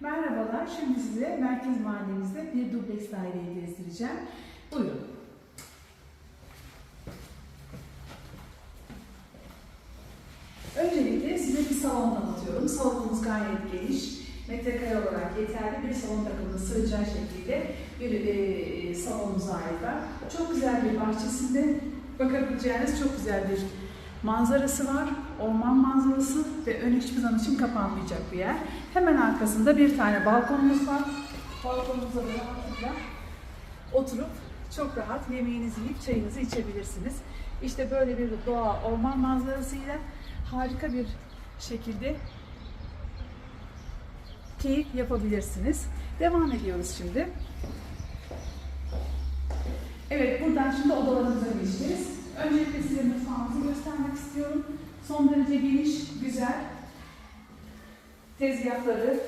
Merhabalar, şimdi size Merkez Mahallemizde bir dubleks daireyi gezdireceğim. Buyurun. Öncelikle size bir salon tanıtıyorum. Salonumuz gayet geniş. Metrekare olarak yeterli bir salon takımına sığacağı şekilde bir e, salonumuza ait. Çok güzel bir bahçesinde bakabileceğiniz çok güzel bir manzarası var. Orman manzarası ve önü hiçbir zaman için kapanmayacak bir yer. Hemen arkasında bir tane balkonumuz var. Balkonumuza rahatlıkla oturup çok rahat yemeğinizi yiyip çayınızı içebilirsiniz. İşte böyle bir doğa orman manzarasıyla harika bir şekilde keyif yapabilirsiniz. Devam ediyoruz şimdi. Evet, buradan şimdi odalarımıza geçeceğiz. Öncelikle size mutfağımızı göstermek istiyorum. Son derece geniş, güzel. Tezgahları,